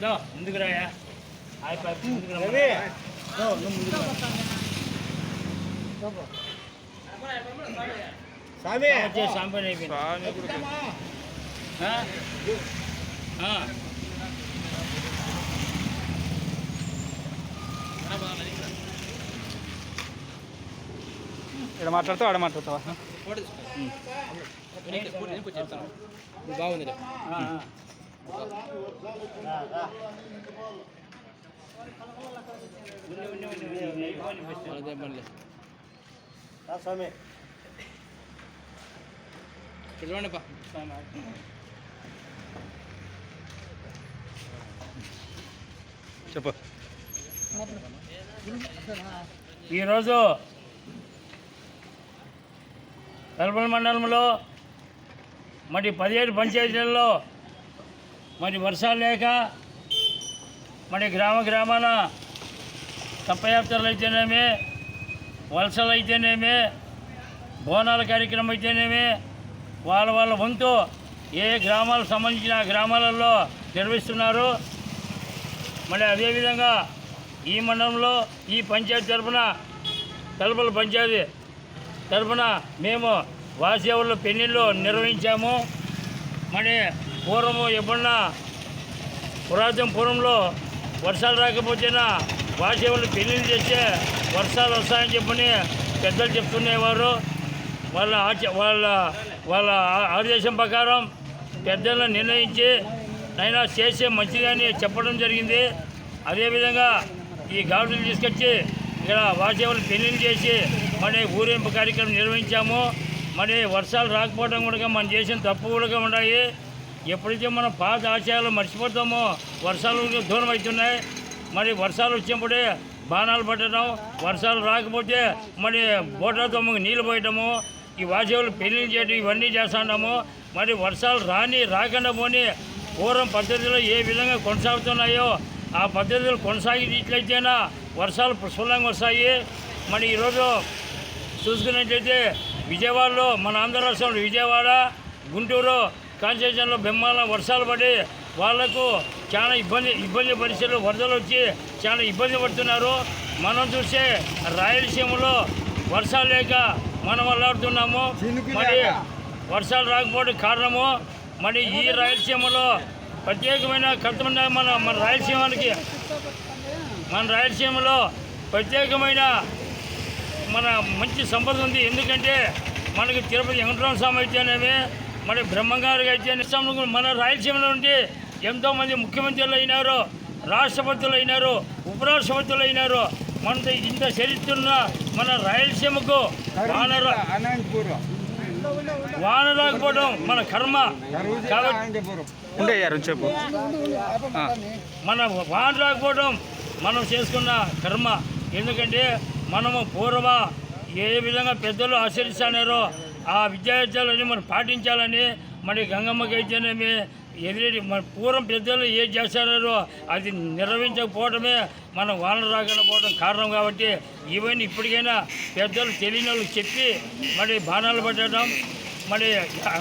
దో, ముందుకు రాయా అయిపోయి ముందుకు రా. దో, నువ్వు ముందుకు రా. స్వామి వచ్చే సాంపని అయిపోయింది ఇక్కడ మాట్లాడతావు ఆడ మాట్లాడతావా? బాగుంది. స్వామి. చూడండిపా చెప్పు. ఈరోజు తలపల మండలంలో మరి పదిహేడు పంచాయతీలలో మరి వర్షాలు లేక మరి గ్రామ గ్రామాన తప్పయాత్రలు అయితేనేమి వలసలు అయితేనేమి బోనాల కార్యక్రమం అయితేనేమి వాళ్ళ వాళ్ళ వంతు ఏ గ్రామాలకు సంబంధించిన గ్రామాలలో నిర్వహిస్తున్నారు. మరి అదేవిధంగా ఈ మండలంలో ఈ పంచాయతీ తరఫున తలపల పంచాయతీ తరఫున మేము వాసేవులు పెళ్ళిళ్ళు నిర్వహించాము. మరి పూర్వము ఎప్పుడన్నా పురాతన పూర్వంలో వర్షాలు రాకపోతేనా వాసేవులు పెళ్ళిళ్ళు చేస్తే వర్షాలు వస్తాయని చెప్పని పెద్దలు చెప్తుండేవారు. వాళ్ళ ఆచ వాళ్ళ వాళ్ళ ఆదేశం ప్రకారం పెద్దలను నిర్ణయించి నైనా చేసే మంచిదని చెప్పడం జరిగింది. అదేవిధంగా ఈ గాడులు తీసుకొచ్చి ఇక్కడ వాసేవులు పెళ్ళిళ్ళు చేసి మరి ఊరేంపు కార్యక్రమం నిర్వహించాము. మరి వర్షాలు రాకపోవడం కూడా మనం చేసిన తప్పు కూడా ఉన్నాయి. ఎప్పుడైతే మనం పాత ఆశయాలు మర్చిపోతామో వర్షాలు దూరం అవుతున్నాయి. మరి వర్షాలు వచ్చినప్పుడే బాణాలు పట్టడం వర్షాలు రాకపోతే మరి బోట్లతో నీళ్ళు పోయటము ఈ వాసేవులు పెళ్ళి చేయడం ఇవన్నీ చేస్తున్నాము మరి వర్షాలు రాని రాకుండా పోని పూర్వం పద్ధతిలో ఏ విధంగా కొనసాగుతున్నాయో ఆ పద్ధతులు కొనసాగించినట్లయితేనా వర్షాలు పుష్కలంగా వస్తాయి. మరి ఈరోజు చూసుకున్నట్లయితే విజయవాడలో మన ఆంధ్ర రాష్ట్రంలో విజయవాడ గుంటూరు కాన్స్టిట్యూషన్లో బెమ్మాల వర్షాలు పడి వాళ్ళకు చాలా ఇబ్బంది ఇబ్బంది పరిస్థితులు వరదలు వచ్చి చాలా ఇబ్బంది పడుతున్నారు. మనం చూస్తే రాయలసీమలో వర్షాలు లేక మనం అల్లాడుతున్నాము. మరి వర్షాలు రాకపోవడం కారణము మరి ఈ రాయలసీమలో ప్రత్యేకమైన కర్తమైన మన మన రాయలసీమానికి మన రాయలసీమలో ప్రత్యేకమైన మన మంచి సంపద ఉంది. ఎందుకంటే మనకి తిరుపతి వెంకటరామ స్వామి అయితేనేమి మరి బ్రహ్మంగారికి అయితే మన రాయలసీమలో ఉండి ఎంతోమంది ముఖ్యమంత్రులు అయినారు రాష్ట్రపతులు అయినారు ఉపరాష్ట్రపతులు అయినారు. మన ఇంత చరిత్ర ఉన్న మన రాయలసీమకు వాన రా- వాన రాకపోవడం మన కర్మ. కాబట్టి మన వాన రాకపోవడం మనం చేసుకున్న కర్మ. ఎందుకంటే మనము పూర్వ ఏ విధంగా పెద్దలు ఆచరిస్తానారో ఆ విద్యార్థులని మనం పాటించాలని మరి గంగమ్మకి అయితేనేమి ఎదురెడి మన పూర్వం పెద్దలు ఏం చేస్తున్నారో అది నిర్వహించకపోవడమే మనం వాన రాకుండా పోవడం కారణం కాబట్టి ఇవన్నీ ఇప్పటికైనా పెద్దలు తెలియని వాళ్ళకి చెప్పి మరి బాణాలు పట్టడం మరి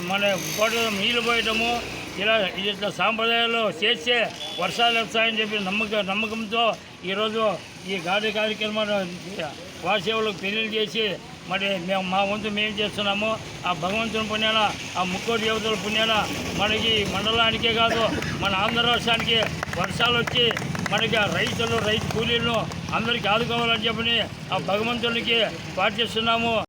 మన కోట నీళ్ళు పోయటము ఇలా ఇట్లా సాంప్రదాయాలు చేస్తే వర్షాలు వస్తాయని చెప్పి నమ్మక నమ్మకంతో ఈరోజు ఈ గాడి కార్యక్రమాలు వాసేవులకు పెళ్ళి చేసి మరి మేము మా వంతు మేము చేస్తున్నాము. ఆ భగవంతుని పుణ్యాన ఆ ముక్కోటి దేవతల పుణ్యాన మనకి మండలానికే కాదు మన ఆంధ్ర రాష్ట్రానికి వర్షాలు వచ్చి మనకి ఆ రైతులు రైతు కూలీలను అందరికీ ఆదుకోవాలని చెప్పని ఆ భగవంతునికి పాటిస్తున్నాము